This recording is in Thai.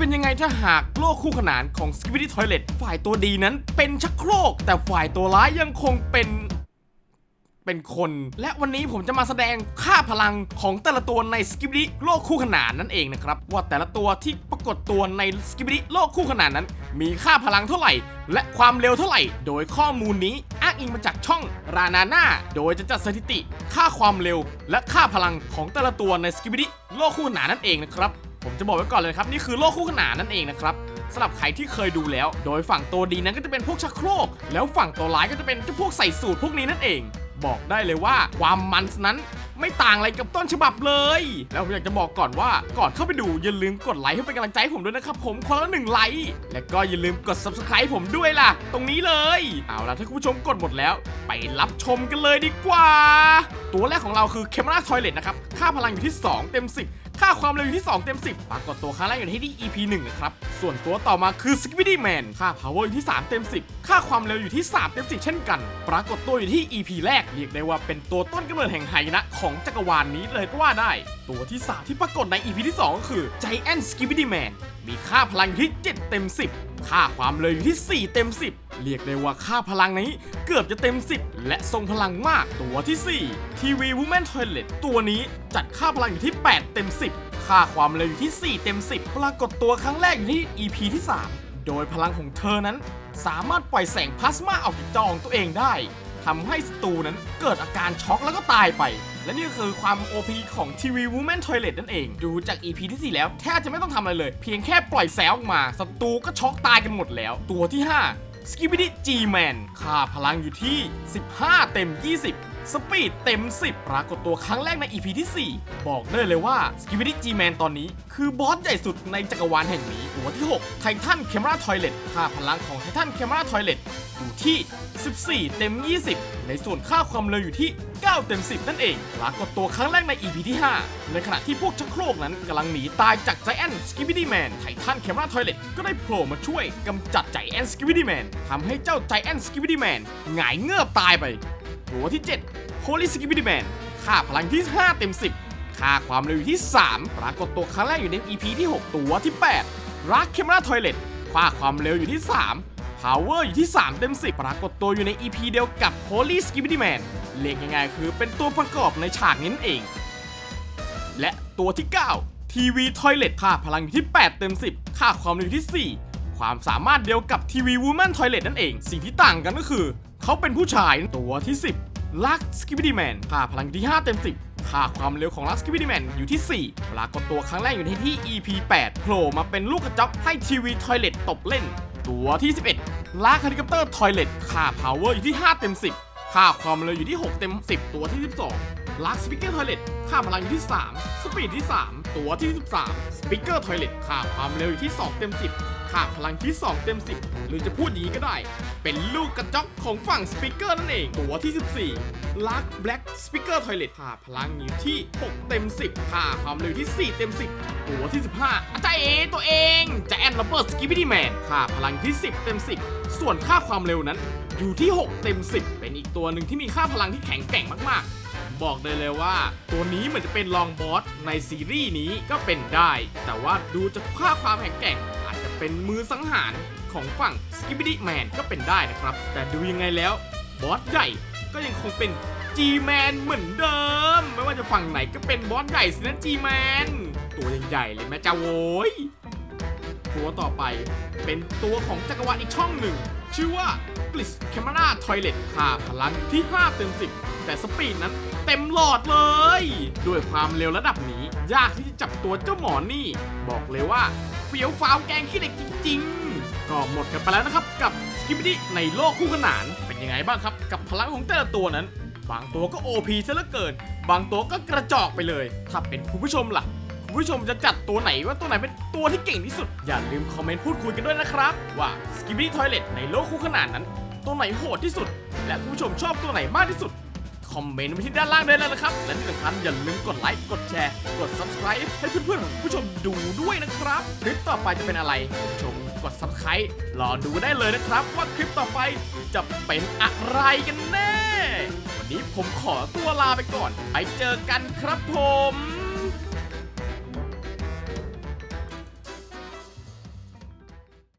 เป็นยังไงถ้าหากโลกคู่ขนานของ Skibidi Toilet ฝ่ายตัวดีนั้นเป็นชักโครก แต่ฝ่ายตัวร้ายยังคงเป็นเป็นคน และวันนี้ผมจะมาแสดงค่าพลังของแต่ละตัวใน Skibidi โลกคู่ขนานนั่นเองนะครับ ว่าแต่ละตัวที่ปรากฏตัวใน Skibidi โลกคู่ขนานนั้น มีค่าพลังเท่าไหร่ และความเร็วเท่าไหร่ โดยข้อมูลนี้อ้างอิงมาจากช่องรานาน่าโดยจะจัดสถิติ ค่าความเร็ว และค่าพลังของแต่ละตัวใน Skibidi โลกคู่ขนานนั่นเองนะครับ ผมจะบอกไว้ก่อนเลยครับ นี่คือโลกคู่ขนานนั่นเองนะครับสำหรับใครที่เคยดูแล้ว โดยฝั่งตัวดีนั้นก็จะเป็นพวกชักโครก แล้วฝั่งตัวร้ายก็จะเป็นเจ้าพวกใส่สูตรพวกนี้นั่นเอง บอกได้เลยว่าความมันนั้นไม่ต่างอะไรกับต้นฉบับเลย แล้วผมอยากจะบอกก่อนว่าก่อนเข้าไปดูอย่าลืมกดไลค์ให้เป็นกำลังใจผมด้วยนะครับผมคนละหนึ่งไลค์ และก็อย่าลืมกด subscribe ผมด้วยล่ะ ตรงนี้เลย เอาล่ะถ้าคุณผู้ชมกดหมดแล้ว ไปรับชมกันเลยดีกว่า ตัวแรกของเราคือ Camera Toilet นะครับ ค่าพลังอยู่ที่ 2 เต็ม 10 ค่าความเร็วอยู่ที่ 2 เต็ม 10 ปรากฏตัวครั้งแรกอยู่ที่ EP 1นะครับส่วนตัวต่อมาคือ Skibidi Man ค่า power อยู่ที่ 3 เต็ม 10 ค่าความเร็วอยู่ที่ 3 เต็ม 10 เช่นกัน ปรากฏตัวอยู่ที่ EP แรกเรียกได้ว่าเป็นตัวต้นกำเนิดแห่งไหนะของจักรวาลนี้เลยก็ว่าได้ ตัวที่ 3 ที่ปรากฏใน EP ที่2ก็คือ Giant Skibidi Man มีค่าพลังที่ 7 เต็ม 10 ค่าความเร็วอยู่ที่ 4 เต็ม 10 เรียกได้ว่าค่าพลังนี้เกือบจะเต็ม 10 และทรงพลังมากตัวที่ 4 TV Woman Toilet ตัวนี้จัดค่าพลังอยู่ที่ 8 เต็ม 10 ค่าความเร็วอยู่ที่ 4 เต็ม 10 ปรากฏตัวครั้งแรกอยู่ที่ EP ที่ 3 โดยพลังของเธอนั้น สามารถปล่อยแสงพลาสมาออกจากจองตัวเองได้ทำให้ศัตรูนั้นเกิดอาการช็อกแล้วก็ตายไป และนี่ก็คือความ OP ของ TV Woman Toilet นั่นเอง ดูจาก EP ที่ 4 แล้วแทบจะไม่ต้องทำอะไรเลย เพียงแค่ปล่อยแสงออกมาศัตรูก็ช็อกตายกันหมดแล้ว ตัวที่ 5 สกิบิดิจีแมนค่าพลังอยู่ที่ 15 เต็ม 20 สปีดเต็ม 10 ปรากฏตัวครั้งแรกใน EP ที่ 4 บอกได้เลยว่า Skibidi G-Man ตอนนี้ คือบอสใหญ่สุดในจักรวาลแห่งนี้ ตัวที่6 Titan Camera Toilet ค่าพลังของ Titan Camera Toilet อยู่ที่ 14 เต็ม 20 ในส่วนค่าความเร็วอยู่ที่ 9 เต็ม 10 นั่นเองปรากฏตัวครั้งแรกใน EP ที่ 5 ในขณะที่พวกชักโครกนั้นกำลังหนีตายจาก Giant Skibidi Man Titan Camera Toilet ก็ได้โผล่มาช่วยกำจัด Giant Skibidi Man ทำให้เจ้า Giant Skibidi Man หงายเงือบตายไป ตัวที่ 7 Holy Skibidi Man ค่าพลังที่ 5 เต็ม 10 ค่าความเร็วอยู่ที่ 3 ปรากฏตัวครั้งแรกอยู่ใน EP ที่ 6 ตัวที่8 Rock Camera Toilet ค่าความเร็วอยู่ที่ 3 Power อยู่ที่ 3 เต็ม 10 ปรากฏตัวอยู่ใน EP เดียวกับ Holy Skibidi Man เรียกง่ายๆคือเป็นตัวประกอบในฉากนี้นั่นเอง และตัวที่ 9 ทีวีทอยเล t ค่าพลังอยู่ที่ 8 เต็ม 10 ค่าความเร็วอยู่ที่ 4ความสามารถเดียวกับทีวีวูแมนทอยเล t นั่นเอง สิ่งที่ต่างกันก็คือ เขาเป็นผู้ชายตัวที่ 10 ลักสกิบิดี้แมนค่าพลังที่ 5 เต็ม 10 ค่าความเร็วของลักสกิบิดี้แมนอยู่ที่ 4 ปรากฏตัวครั้งแรกอยู่ในที่ EP 8 โผล่มาเป็นลูกกระจอกให้ทีวีทอยเลตตบเล่น ตัวที่ 11 ลากเฮลิคอปเตอร์ทอยเลตค่าพาวเวอร์อยู่ที่ 5 เต็ม 10 ค่าความเร็วอยู่ที่ 6 เต็ม 10 ตัวที่ 12 ลักสปิเกอร์ทอยเล t ค่าพลังอยู่ที่ 3 สปีดที่ 3 ตัวที่ 13 สปิเกอร์ทอยเล t ค่าความเร็วอยู่ที่ 2 เต็ม 10 ค่าพลังที่ 2 เต็ม 10 หรือจะพูดอย่างนี้ก็ได้ เป็นลูกกระจอกของฝั่งสปิเกอร์นั่นเอง ตัวที่ 14ลักแบล็กสปิเกอร์ทอยเล t ค่าพลังอยู่ที่ 6 เต็ม 10 ค่าความเร็วที่ 4 เต็ม 10 ตัวที่ 15อาจารย์เอตัวเองจะแอนระเบิดสกิปปี้แมนค่าพลังที่ 10 เต็ม 10 ส่วนค่าความเร็วนั้นอยู่ที่ 6 เต็ม 10 เป็นอีกตัวหนึ่งที่มีค่าพลังที่แข็งแกร่งมากๆ บอกได้เลยว่า ตัวนี้เหมือนจะเป็นลองบอสในซีรีส์นี้ก็เป็นได้ แต่ว่าดูจากค่าความแข็งแกร่ง อาจจะเป็นมือสังหารของฝั่ง s k i b b y Man ก็เป็นได้นะครับ แต่ดูยังไงแล้วบอสใหญ่ก็ยังคงเป็น G-Man เหมือนเดิม ไม่ว่าจะฝั่งไหนก็เป็นบอสใหญ่สินะ G-Man ตัวใหญ่เลยแม่จ้าโว้ยตัวต่อไปเป็นตัวของจักรวาลอีกช่องหนึ่ง ชื่อว่า Blitz Camera Toilet ค่าพลังที่ 5 เต็ม 10 แต่สปีดนั้น เต็มหลอดเลย ด้วยความเร็วระดับนี้ ยากที่จะจับตัวเจ้าหมอนี่ บอกเลยว่าเฟี้ยวฟ้าวแกงขี้เหล็กจริงๆ ก็หมดกันไปแล้วนะครับ กับ s k i p p y ในโลกคู่ขนานเป็นยังไงบ้างครับ กับพลังของแต่ละตัวนั้น บางตัวก็ OP ซะเหลือเกิน บางตัวก็กระจอกไปเลย ถ้าเป็นคุณผู้ชมล่ะคุณผู้ชมจะจัดตัวไหนว่าตัวไหนเป็นตัวที่เก่งที่สุด อย่าลืมคอมเมนต์พูดคุยกันด้วยนะครับ ว่า s k i p p y Toilet ในโลกคู่ขนานนั้น ตัวไหนโหดที่สุด และคุณผู้ชมชอบตัวไหนมากที่สุด คอมเมนต์ไว้ที่ด้านล่างได้เลยนะครับ และที่สำคัญอย่าลืมกดไลค์กดแชร์ กด subscribe ให้เพื่อนๆของผู้ชมดูด้วยนะครับคลิปต่อไปจะเป็นอะไรผู้ชมกด subscribe รอดูได้เลยนะครับ ว่าคลิปต่อไปจะเป็นอะไรกันแน่ วันนี้ผมขอตัวลาไปก่อนไปเจอกันครับผม